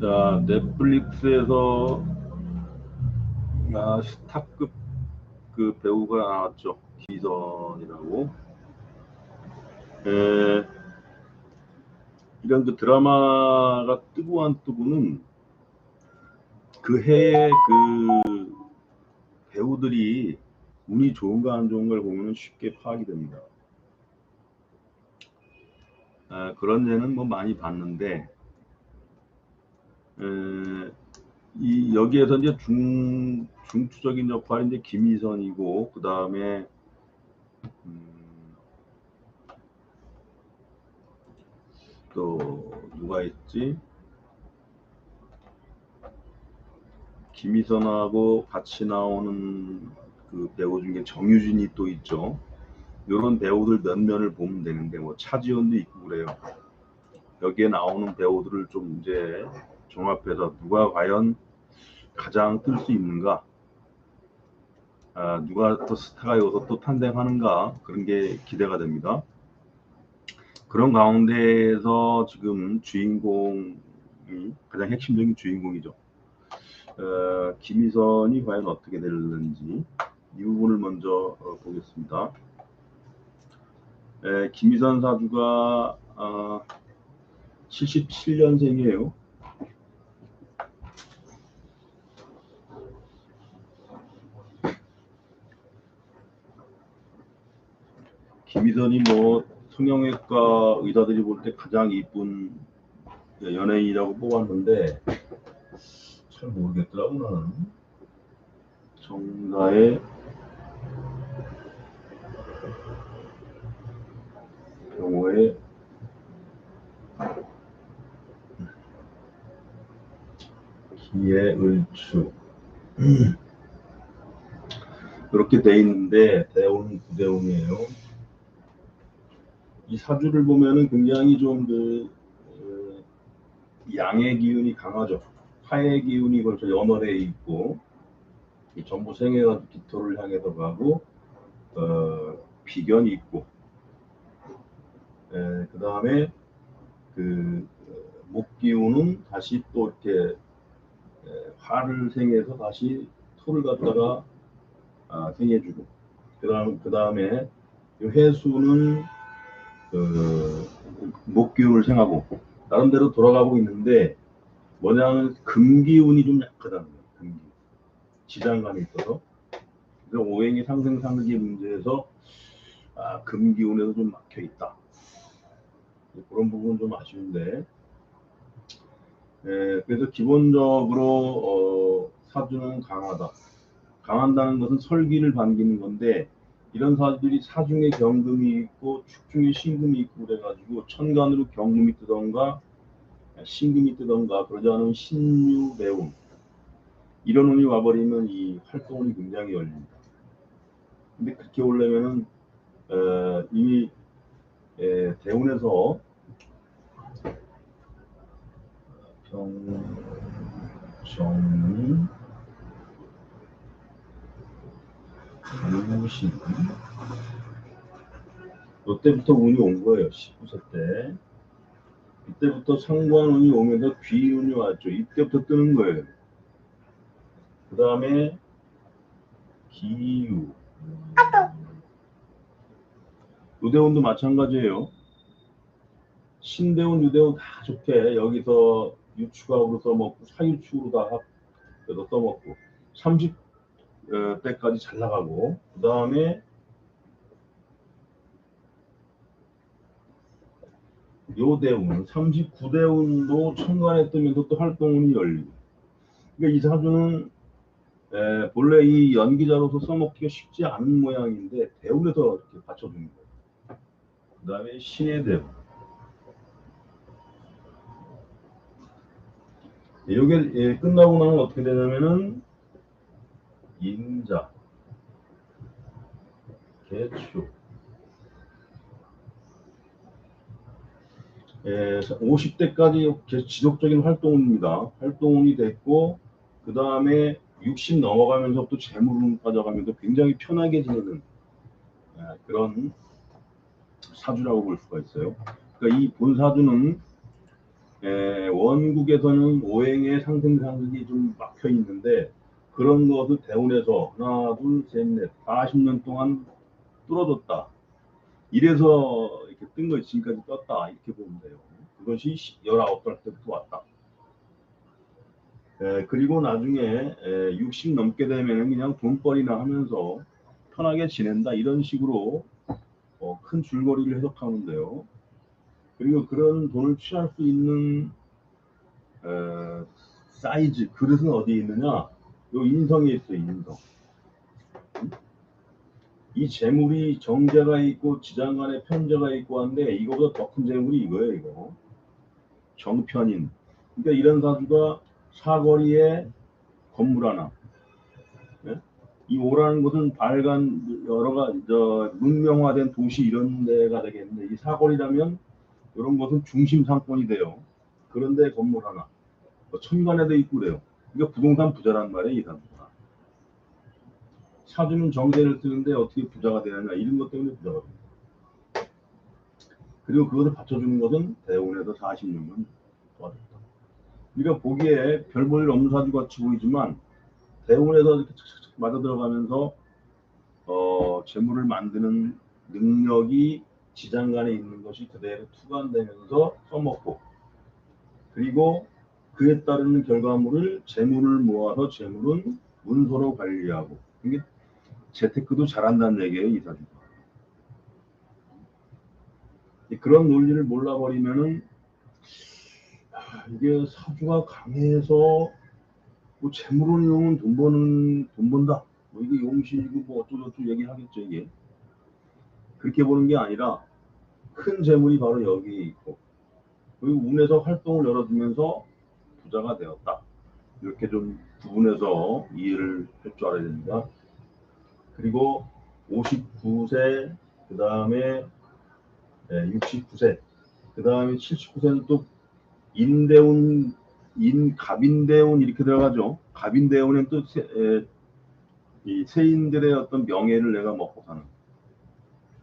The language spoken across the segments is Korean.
자, 넷플릭스에서 아, 스타급 그 배우가 나왔죠. 기선이라고. 에, 이런 그 드라마가 뜨고 안 뜨고는 그 해에 그 배우들이 운이 좋은가 안 좋은가를 보면 쉽게 파악이 됩니다. 아, 그런 예는 뭐 많이 봤는데 에, 이 여기에서 이제 중 중추적인 역할이 이제 김희선이고 그 다음에 음, 또 누가 있지? 김희선하고 같이 나오는 그 배우 중에 정유진이 또 있죠. 이런 배우들 몇 면을 보면 되는데 뭐 차지원도 있고 그래요. 여기에 나오는 배우들을 좀 이제 종합해서 누가 과연 가장 뜰 수 있는가, 아, 누가 또 스타가 여기서 또 탄생하는가 그런 게 기대가 됩니다. 그런 가운데에서 지금 주인공이 가장 핵심적인 주인공이죠. 어, 김희선이 과연 어떻게 될는지 이 부분을 먼저 어, 보겠습니다. 에, 김희선 사주가 어, 77년생이에요. 김희선이 뭐 성형외과 의사들이 볼 때 가장 이쁜 연예인이라고 뽑았는데 잘 모르겠더라고 나는 정가의 경우에 기회을추 이렇게 돼 있는데 대운 부대운이에요. 이 사주를 보면은 굉장히 좀그 어, 양의 기운이 강하죠. 화의 기운이 벌써 연월에 있고 전부 생애가 기토를 향해서 가고 어, 비견이 있고 그 다음에 그 목기운은 다시 또 이렇게 에, 화를 생해서 다시 토를 갖다가 아, 생해주고 그다음 그 다음에 회수는 그 목기운을 생하고 나름대로 돌아가고 있는데 뭐냐면 금기운이 좀 약하다는 거예요. 금기 지장감이 있어서 그래서 오행이 상생상극의 문제에서 아, 금기운에도 좀 막혀 있다. 그런 부분은 좀 아쉬운데 예, 그래서 기본적으로 어, 사주는 강하다. 강한다는 것은 설기를 반기는 건데 이런 사주들이 사중에 경금이 있고 축중에 신금이 있고 그래가지고 천간으로 경금이 뜨던가 신금이 뜨던가 그러지 않으면 신유 배움 이런 운이 와버리면 이 활동이 굉장히 열립니다. 근데 그렇게 오려면은 어, 이미 에, 대운에서 병, 정, 무신 이때부터 운이 온 거예요. 19세 때. 이때부터 상관 운이 오면서 귀 운이 왔죠. 이때부터 뜨는 거예요. 그 다음에 기유. 유대운도 마찬가지예요. 신대운, 유대운 다 좋게 여기서 유축하고 써먹고 사유축으로 다 합, 그래서 써먹고 30대까지 잘 나가고 그 다음에 요대운 39대운도 천간에 뜨면서 또 활동운이 열리고 그러니까 이 사주는 에, 본래 이 연기자로서 써먹기가 쉽지 않은 모양인데 대운에서 이렇게 받쳐주는 거예요. 그 다음에 신의 대운 이게 예, 끝나고 나면 어떻게 되냐면은 인자, 개축, 예, 50대까지 지속적인 활동입니다. 활동이 됐고 그 다음에 60 넘어가면서부터 재물은 빠져가면서 굉장히 편하게 지내는 예, 그런 사주라고 볼 수가 있어요. 그러니까 이 본사주는 에, 원국에서는 오행의 상승 상승이 좀 막혀 있는데 그런 것을 대운에서 하나 둘셋넷 40년 동안 뚫어줬다. 이래서 이렇게 뜬 것이 지금까지 떴다 이렇게 보면 돼요. 그것이 19살 때부터 왔다. 에, 그리고 나중에 에, 60 넘게 되면 그냥 돈벌이나 하면서 편하게 지낸다 이런 식으로 어, 큰 줄거리를 해석하는데요. 그리고 그런 돈을 취할 수 있는 에, 사이즈 그릇은 어디에 있느냐? 요 인성에 있어 인성. 이 재물이 정제가 있고 지장간에 편제가 있고 한데 이거보다 더 큰 재물이 이거예요 이거. 정편인. 그러니까 이런 사주가 사거리에 건물 하나. 네? 이 오라는 것은 발간 여러 가지 저 문명화된 도시 이런 데가 되겠는데 이 사거리라면 이런 것은 중심 상권이 돼요. 그런데 건물 하나. 뭐 천간에도 있고 그래요. 그러니까 부동산 부자란 말이에요 이 사주가. 사주는 정제를 쓰는데 어떻게 부자가 되느냐 이런 것 때문에 부자가 됩니다. 그리고 그것을 받쳐주는 것은 대운에서 46년 도와줬다. 우리가 보기에 별 볼 일 없는 사주 같이 보이지만 대운에서 이렇게 착착착 맞아 들어가면서 어, 재물을 만드는 능력이 지장간에 있는 것이 그대로 투간되면서 써먹고 그리고 그에 따르는 결과물을 재물을 모아서 재물은 문서로 관리하고 이게 재테크도 잘한다는 얘기예요 이 사주가. 그런 논리를 몰라버리면은 아, 이게 사주가 강해서 뭐 재물을 이용은 돈 버는 돈 번다 뭐 이게 용신이고 뭐 어쩌고저쩌고 얘기하겠죠 이게 그렇게 보는 게 아니라 큰 재물이 바로 여기에 있고 그리고 운에서 활동을 열어주면서 부자가 되었다 이렇게 좀 구분해서 이해를 할 줄 알아야 됩니다 그리고 59세 그 다음에 69세 그 다음에 79세는 또 인대운 인 갑인대운 이렇게 들어가죠. 갑인대운은 또 세, 에, 이 세인들의 어떤 명예를 내가 먹고 사는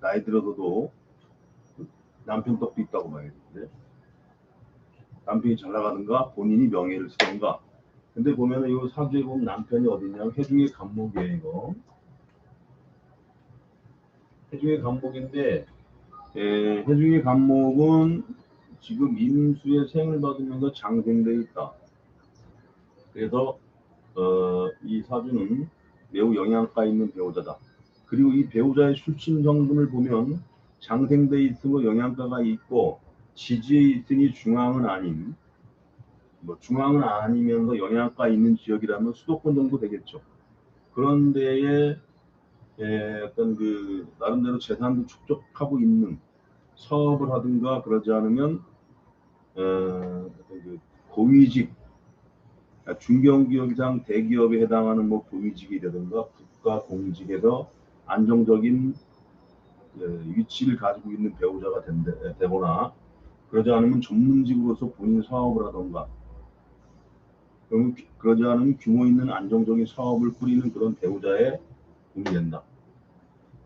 나이 들어서도 남편 떡도 있다고 봐야 되는데 남편이 잘 나가든가 본인이 명예를 쓰든가 근데 보면은 이 사주에 보면 남편이 어디냐면 해중의 간목이에요 이거 해중의 간목인데 에, 해중의 간목은 지금 임수의 생을 받으면서 장생돼 있다. 그래서 어, 이 사주는 매우 영양가 있는 배우자다. 그리고 이 배우자의 출신 성분을 보면 장생돼 있으면 영양가가 있고 지지에 있으니 중앙은 아닌 뭐 중앙은 아니면서 영양가 있는 지역이라면 수도권 정도 되겠죠. 그런 데에 에, 어떤 그 나름대로 재산도 축적하고 있는 사업을 하든가 그러지 않으면 어, 그 고위직 중견기업이상 대기업에 해당하는 뭐 고위직이라든가 국가 공직에서 안정적인 어, 위치를 가지고 있는 배우자가 된대, 되거나 그러지 않으면 전문직으로서 본인 사업을 하던가 그러면 그러지 않으면 규모 있는 안정적인 사업을 꾸리는 그런 배우자의 운이 된다.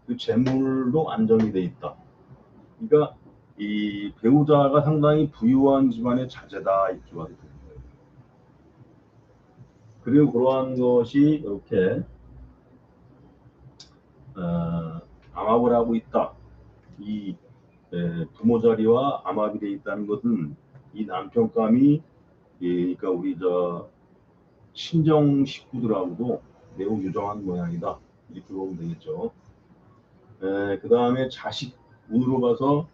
그 재물도 안정이 돼 있다. 그러니까 이 배우자가 상당히 부유한 집안의 자제다 이렇게 되는 거예요. 그리고 그러한 것이 이렇게 어, 암압을 하고 있다. 이 에, 부모 자리와 암압이 돼 있다는 것은 이 남편감이 예, 그러니까 우리 저 친정 식구들하고도 매우 유정한 모양이다. 이렇게 보면 되겠죠. 그 다음에 자식 운으로 봐서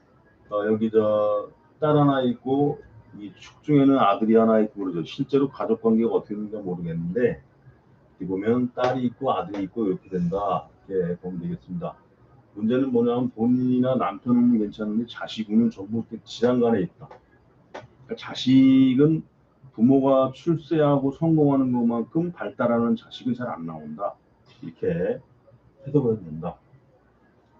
어, 여기 저 딸 하나 있고 이 축중에는 아들이 하나 있고 그러죠. 실제로 가족 관계가 어떻게 되는지 모르겠는데 여기 보면 딸이 있고 아들이 있고 이렇게 된다. 이렇게 보면 되겠습니다. 문제는 뭐냐면 본인이나 남편은 괜찮은데 자식은 전부 지장간에 있다. 그러니까 자식은 부모가 출세하고 성공하는 것만큼 발달하는 자식은 잘 안 나온다. 이렇게 해석을 된다.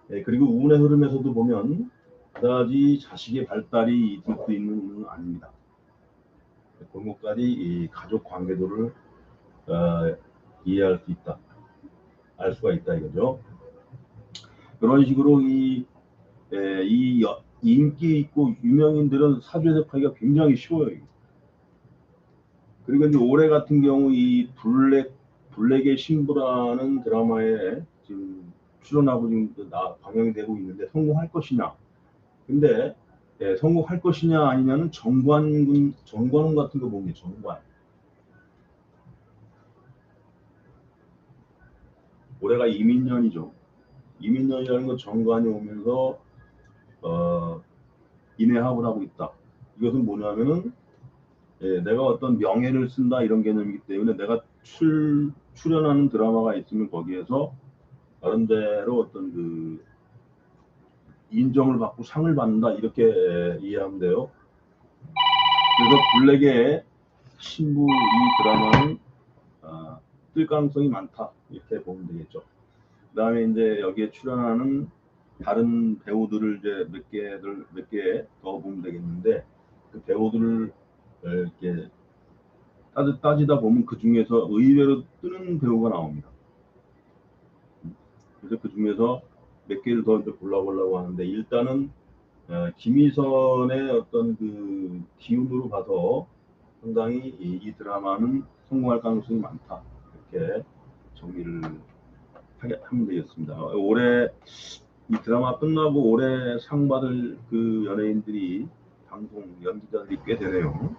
네, 그리고 운의 흐름에서도 보면 그다지 자식의 발달이 있을 수 있는 운은 아닙니다. 골목까지 이 가족 관계도를 어, 이해할 수 있다. 알 수가 있다 이거죠. 그런 식으로 이, 에, 이 인기 있고 유명인들은 사주에서하기가 굉장히 쉬워요. 그리고 이제 올해 같은 경우 이 블랙 블랙의 신부라는 드라마에 지금 출연하고 지금 나 방영이 되고 있는데 성공할 것이냐? 근데 예, 성공할 것이냐 아니냐는 정관군 정관운 같은 거 보면 정관. 올해가 이민년이죠. 이민년이라는 건 정관이 오면서 어, 인해합을 하고 있다. 이것은 뭐냐면은 예, 내가 어떤 명예를 쓴다 이런 개념이기 때문에 내가 출 출연하는 드라마가 있으면 거기에서 나름대로 어떤 그 인정을 받고 상을 받는다 이렇게 예, 이해하면 돼요. 그래서 블랙의 신부 이 드라마는 아, 뜰 가능성이 많다 이렇게 보면 되겠죠. 그다음에 이제 여기에 출연하는 다른 배우들을 이제 몇 개를 몇 개 더 보면 되겠는데 그 배우들을 이렇게 따지, 따지다 보면 그 중에서 의외로 뜨는 배우가 나옵니다. 그래서 그 중에서 몇 개를 더 이제 골라보려고 하는데 일단은 어, 김희선의 어떤 그 기운으로 봐서 상당히 이, 이 드라마는 성공할 가능성이 많다 이렇게 정리를 하면 되겠습니다. 올해 이 드라마 끝나고 올해 상 받을 그 연예인들이 방송 연기자들이 꽤 되네요.